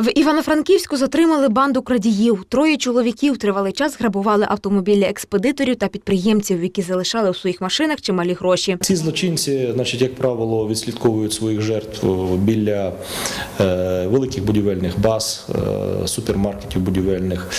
В Івано-Франківську затримали банду крадіїв. Троє чоловіків тривалий час грабували автомобілі експедиторів та підприємців, які залишали у своїх машинах чималі гроші. Ці злочинці, значить, як правило, відслідковують своїх жертв біля е, великих будівельних баз, е, супермаркетів будівельних,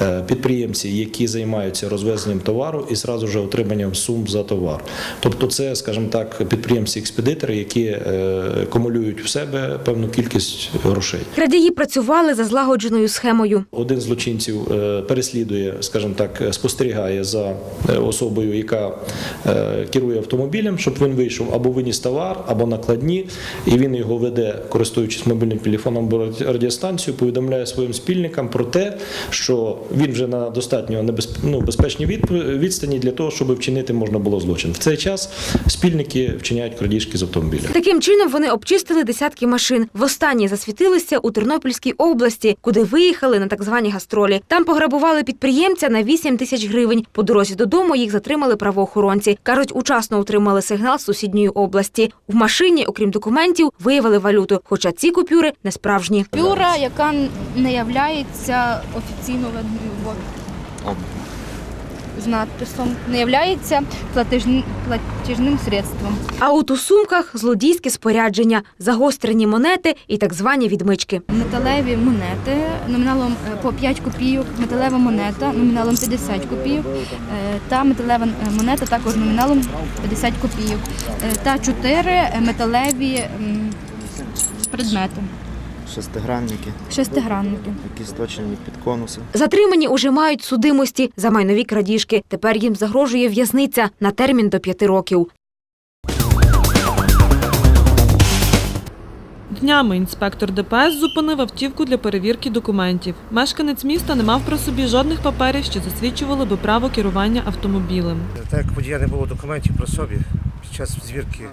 е, підприємці, які займаються розвезенням товару і зразу ж отриманням сум за товар. Тобто, це, скажімо так, підприємці-експедитори, які е, акумулюють в себе певну кількість грошей. Крадії працювали за злагодженою схемою. Один з злочинців е, переслідує, скажімо так, спостерігає за е, особою, яка е, керує автомобілем, щоб він вийшов або виніс товар, або накладні, і він його веде, користуючись мобільним телефоном або радіостанцією, повідомляє своїм спільникам про те, що він вже на достатньо ну, безпечній від- відстані для того, щоб вчинити можна було злочин. В цей час спільники вчиняють крадіжки з автомобіля. Таким чином вони обчистили десятки машин. Востаннє засвітилися у Тернопільській області, куди виїхали на так звані гастролі. Там пограбували підприємця на 8 тисяч гривень. По дорозі додому їх затримали правоохоронці. Кажуть, учасно отримали сигнал з сусідньої області. В машині, окрім документів, виявили валюту. Хоча ці купюри не справжні. Купюра, яка не являється офіційно з надписом, не являється платежні- платіжним средством. А от у сумках злодійське спорядження, загострені монети і так звані відмички. Металеві монети номіналом е, по 5 копійок, металева монета номіналом 50 копійок е, та металева е, монета також номіналом 50 копійок та 4 металеві м, предмети, шестигранники, шестигранники. які сточені під конуси. Затримані уже мають судимості за майнові крадіжки. Тепер їм загрожує в'язниця на термін до п'яти років. Днями інспектор ДПС зупинив автівку для перевірки документів. Мешканець міста не мав при собі жодних паперів, що засвідчували би право керування автомобілем. Так як водія не було документів про собі, під час звірки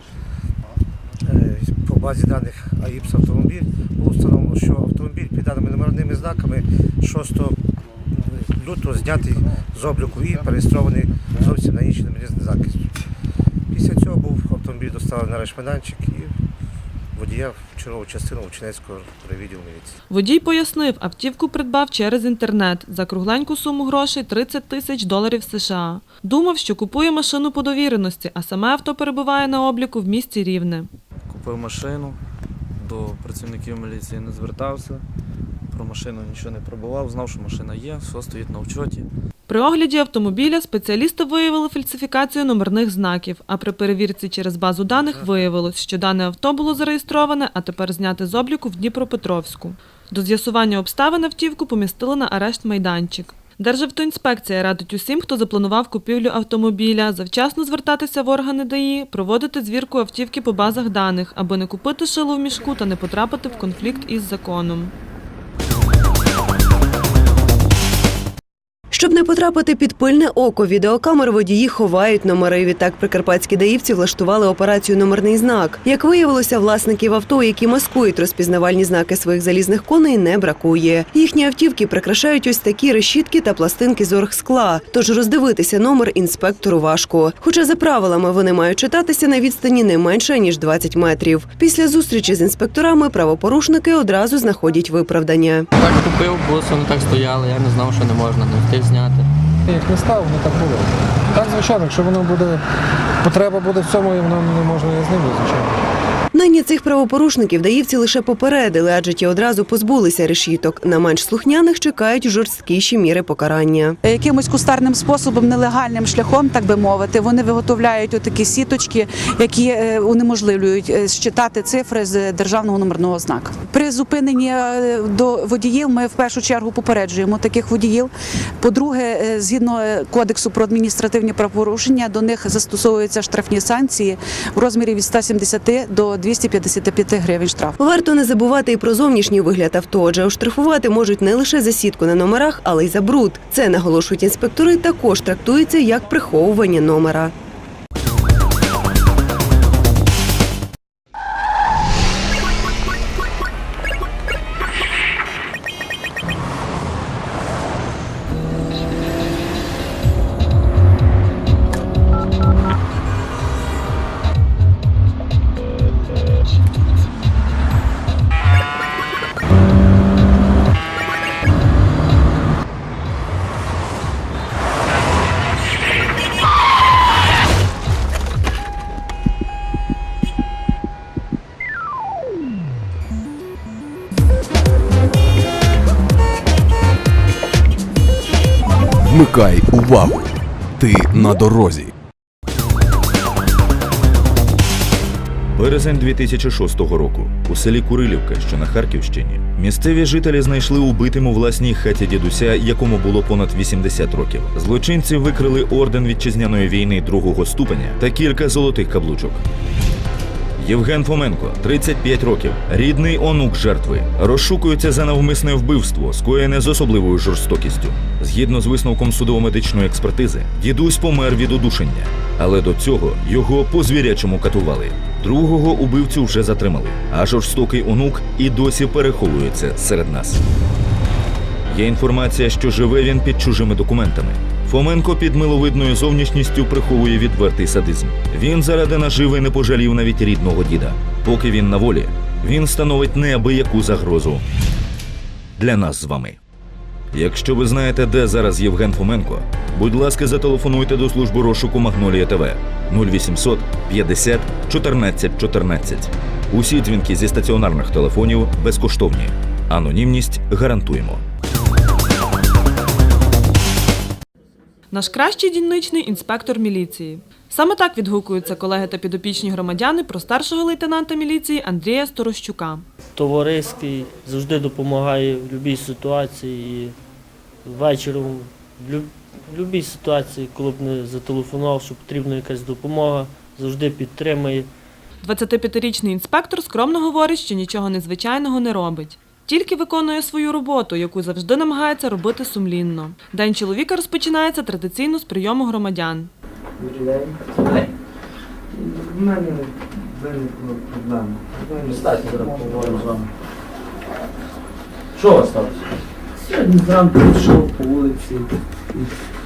е, по базі даних АІПС автомобіль було встановлено, що автомобіль під даними номерними знаками 6 лютого знятий з обліку і переєстрований зовсім на інші номерні знаки. Після цього був автомобіль доставлений на райшмайданчик і водія в частину Вчинецького райвідділу міліції. Водій пояснив, автівку придбав через інтернет за кругленьку суму грошей 30 тисяч доларів США. Думав, що купує машину по довіреності, а саме авто перебуває на обліку в місті Рівне. Купив машину, до працівників міліції не звертався, про машину нічого не пробував, знав, що машина є, все стоїть на вчоті. При огляді автомобіля спеціалісти виявили фальсифікацію номерних знаків, а при перевірці через базу даних виявилось, що дане авто було зареєстроване, а тепер зняте з обліку в Дніпропетровську. До з'ясування обставин автівку помістили на арешт майданчик. Державтоінспекція радить усім, хто запланував купівлю автомобіля, завчасно звертатися в органи ДАІ, проводити звірку автівки по базах даних, аби не купити шило в мішку та не потрапити в конфлікт із законом. Щоб не потрапити під пильне око, відеокамер водії ховають номери. Відтак прикарпатські даївці влаштували операцію Номерний знак. Як виявилося, власників авто, які маскують розпізнавальні знаки своїх залізних коней, не бракує. Їхні автівки прикрашають ось такі решітки та пластинки з оргскла. Тож роздивитися номер інспектору важко. Хоча за правилами вони мають читатися на відстані не менше ніж 20 метрів. Після зустрічі з інспекторами правопорушники одразу знаходять виправдання. Так купив, бусом так стояли, я не знав, що не можна, не зняти. Як не став, не так було. Так, звичайно, якщо воно буде, потреба буде в цьому, і воно не можна і з ним, звичайно. Нині цих правопорушників даївці лише попередили, адже ті одразу позбулися решіток. На менш слухняних чекають жорсткіші міри покарання. якимось кустарним способом, нелегальним шляхом, так би мовити, вони виготовляють отакі сіточки, які е, унеможливлюють е, считати цифри з державного номерного знака. При зупиненні е, до водіїв ми в першу чергу попереджуємо таких водіїв. По-друге, згідно кодексу про адміністративні правопорушення, до них застосовуються штрафні санкції в розмірі від 170 до 255 гривень штраф. Варто не забувати і про зовнішній вигляд авто, адже оштрафувати можуть не лише за сітку на номерах, але й за бруд. Це наголошують інспектори. Також трактується як приховування номера. Вмикай увагу. Ти на дорозі. Березень 2006 року у селі Курилівка, що на Харківщині, місцеві жителі знайшли убитим у власній хаті дідуся, якому було понад 80 років. Злочинці викрили орден вітчизняної війни другого ступеня та кілька золотих каблучок. Євген Фоменко, 35 років, рідний онук жертви, розшукується за навмисне вбивство, скоєне з особливою жорстокістю. Згідно з висновком судово-медичної експертизи, дідусь помер від удушення, але до цього його по звірячому катували. Другого убивцю вже затримали, а жорстокий онук і досі переховується серед нас. Є інформація, що живе він під чужими документами. Фоменко під миловидною зовнішністю приховує відвертий садизм. Він заради наживи не пожалів навіть рідного діда. Поки він на волі, він становить неабияку загрозу для нас з вами. Якщо ви знаєте, де зараз Євген Фоменко, будь ласка, зателефонуйте до служби розшуку Магнолія ТВ 0800 50 14 14. Усі дзвінки зі стаціонарних телефонів безкоштовні. Анонімність гарантуємо. Наш кращий дільничний інспектор міліції. Саме так відгукуються колеги та підопічні громадяни про старшого лейтенанта міліції Андрія Сторощука. Товариський завжди допомагає в будь-якій ситуації. І вечором в в будь-якій ситуації, коли б не зателефонував, що потрібна якась допомога, завжди підтримує. 25-річний інспектор скромно говорить, що нічого незвичайного не робить. Тільки виконує свою роботу, яку завжди намагається робити сумлінно. День чоловіка розпочинається традиційно з прийому громадян. У мене виникла проблема. Стати поговоримо з вами. Що у вас сталося? Сьогодні зранку йшов по вулиці і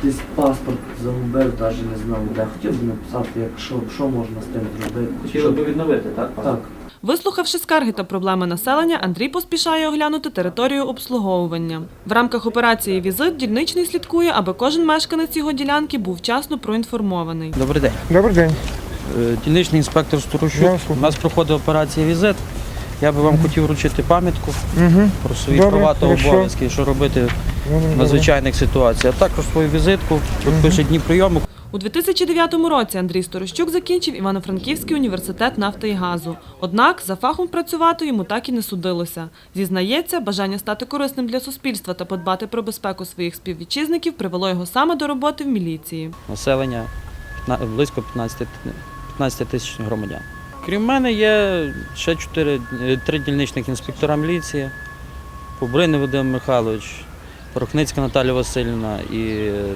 десь паспорт загубив, навіть не знав де. Хотів би написати, як що, що можна з тим зробити. Хотіли би відновити, так? Так. Вислухавши скарги та проблеми населення, Андрій поспішає оглянути територію обслуговування. В рамках операції Візит дільничний слідкує, аби кожен мешканець його ділянки був вчасно проінформований. Добрий день. Добрий день. Е, Дільничний інспектор Сторощук. У нас проходить операція «Візит». Я би вам хотів вручити пам'ятку Угу. про свої Добре, права та обов'язки, що робити в надзвичайних ситуаціях. А також свою візитку, тут пише дні прийому. У 2009 році Андрій Сторощук закінчив Івано-Франківський університет нафти і газу. Однак за фахом працювати йому так і не судилося. Зізнається, бажання стати корисним для суспільства та подбати про безпеку своїх співвітчизників привело його саме до роботи в міліції. Населення близько 15, 15 тисяч громадян. Крім мене, є ще чотири, е, три дільничних інспектора міліції. Побриний Вадим Михайлович, Порохницька Наталія Васильівна і е,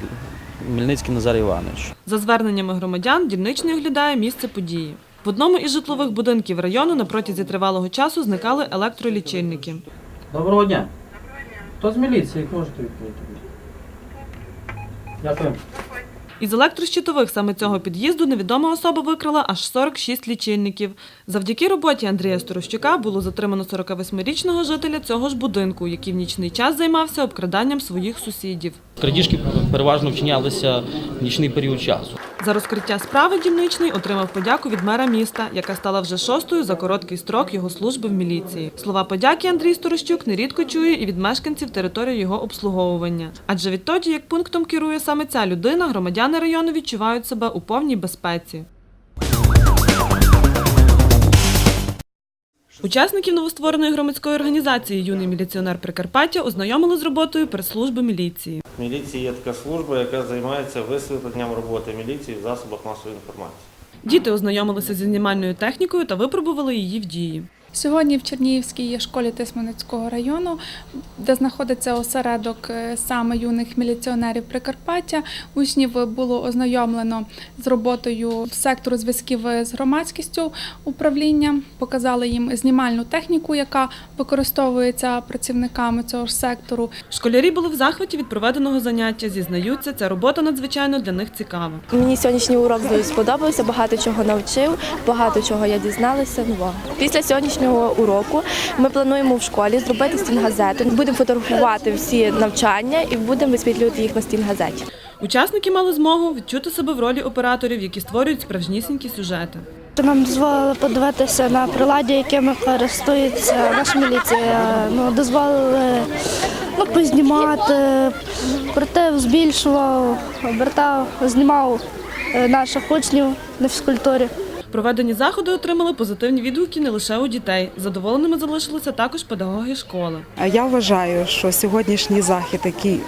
Мельницький Назар Іванович. За зверненнями громадян, дільничний оглядає місце події. В одному із житлових будинків району на протязі тривалого часу зникали електролічильники. Доброго дня. Доброго дня. Хто з міліції? Як можете відповідати? Дякую. Із електрощитових саме цього під'їзду невідома особа викрала аж 46 лічильників. Завдяки роботі Андрія Сторощука було затримано 48-річного жителя цього ж будинку, який в нічний час займався обкраданням своїх сусідів. Крадіжки переважно вчинялися в нічний період часу. За розкриття справи дільничний отримав подяку від мера міста, яка стала вже шостою за короткий строк його служби в міліції. Слова подяки Андрій Сторощук нерідко чує і від мешканців території його обслуговування. Адже відтоді, як пунктом керує саме ця людина, громадяни району відчувають себе у повній безпеці. Учасників новоствореної громадської організації Юний міліціонер Прикарпаття ознайомили з роботою прес-служби міліції. Міліції є така служба, яка займається висвітленням роботи міліції в засобах масової інформації. Діти ознайомилися зі знімальною технікою та випробували її в дії. Сьогодні в Чернігівській школі Тисменецького району, де знаходиться осередок е, саме юних міліціонерів Прикарпаття, учнів було ознайомлено з роботою сектору зв'язків з громадськістю управління. Показали їм знімальну техніку, яка використовується працівниками цього ж сектору. Школярі були в захваті від проведеного заняття. Зізнаються, ця робота надзвичайно для них цікава. Мені сьогоднішній урок сподобався, багато чого навчив, багато чого я дізналася нового. Після сьогоднішнього уроку ми плануємо в школі зробити стінгазету. Будемо фотографувати всі навчання і будемо висвітлювати їх на стінгазеті. Учасники мали змогу відчути себе в ролі операторів, які створюють справжнісінькі сюжети. Нам дозволили подивитися на приладі, якими користується наша міліція. Ну, дозволили ну, познімати, проте збільшував, обертав, знімав е, наших учнів на фізкультурі. Проведені заходи отримали позитивні відгуки не лише у дітей. Задоволеними залишилися також педагоги школи. Я вважаю, що сьогоднішній захід, який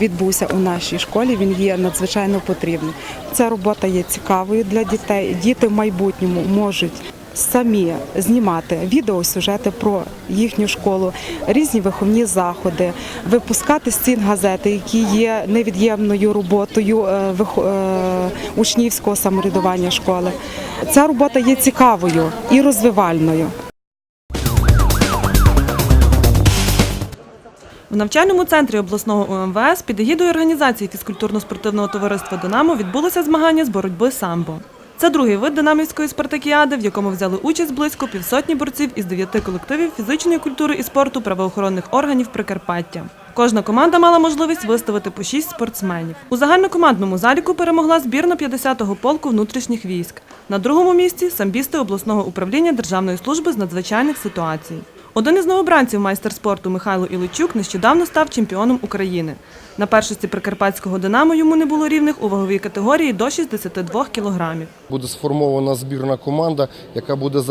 відбувся у нашій школі, він є надзвичайно потрібним. Ця робота є цікавою для дітей. Діти в майбутньому можуть самі знімати відеосюжети про їхню школу, різні виховні заходи, випускати стін газети, які є невід'ємною роботою е, е, учнівського самоврядування школи. Ця робота є цікавою і розвивальною. В навчальному центрі обласного УМВС під егідою організації фізкультурно-спортивного товариства Динамо відбулося змагання з боротьби самбо. Це другий вид динамівської спартакіади, в якому взяли участь близько півсотні борців із дев'яти колективів фізичної культури і спорту правоохоронних органів Прикарпаття. Кожна команда мала можливість виставити по шість спортсменів. У загальнокомандному заліку перемогла збірна 50-го полку внутрішніх військ. На другому місці самбісти обласного управління Державної служби з надзвичайних ситуацій. Один із новобранців майстер спорту Михайло Іличук нещодавно став чемпіоном України. На першості прикарпатського Динамо йому не було рівних у ваговій категорії до 62 кілограмів. Буде сформована збірна команда, яка буде е,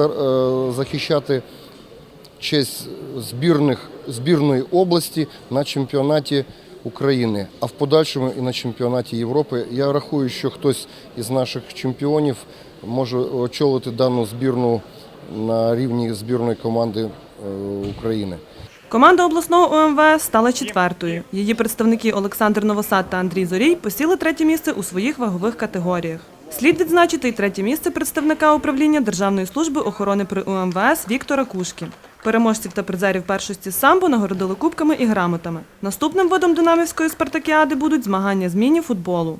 захищати честь збірних, збірної області на чемпіонаті України, а в подальшому і на чемпіонаті Європи. Я рахую, що хтось із наших чемпіонів може очолити дану збірну на рівні збірної команди України. Команда обласного УМВС стала четвертою. Її представники Олександр Новосад та Андрій Зорій посіли третє місце у своїх вагових категоріях. Слід відзначити й третє місце представника управління Державної служби охорони при УМВС Віктора Кушки. Переможців та призерів першості самбо нагородили кубками і грамотами. Наступним видом динамівської спартакіади будуть змагання з міні-футболу.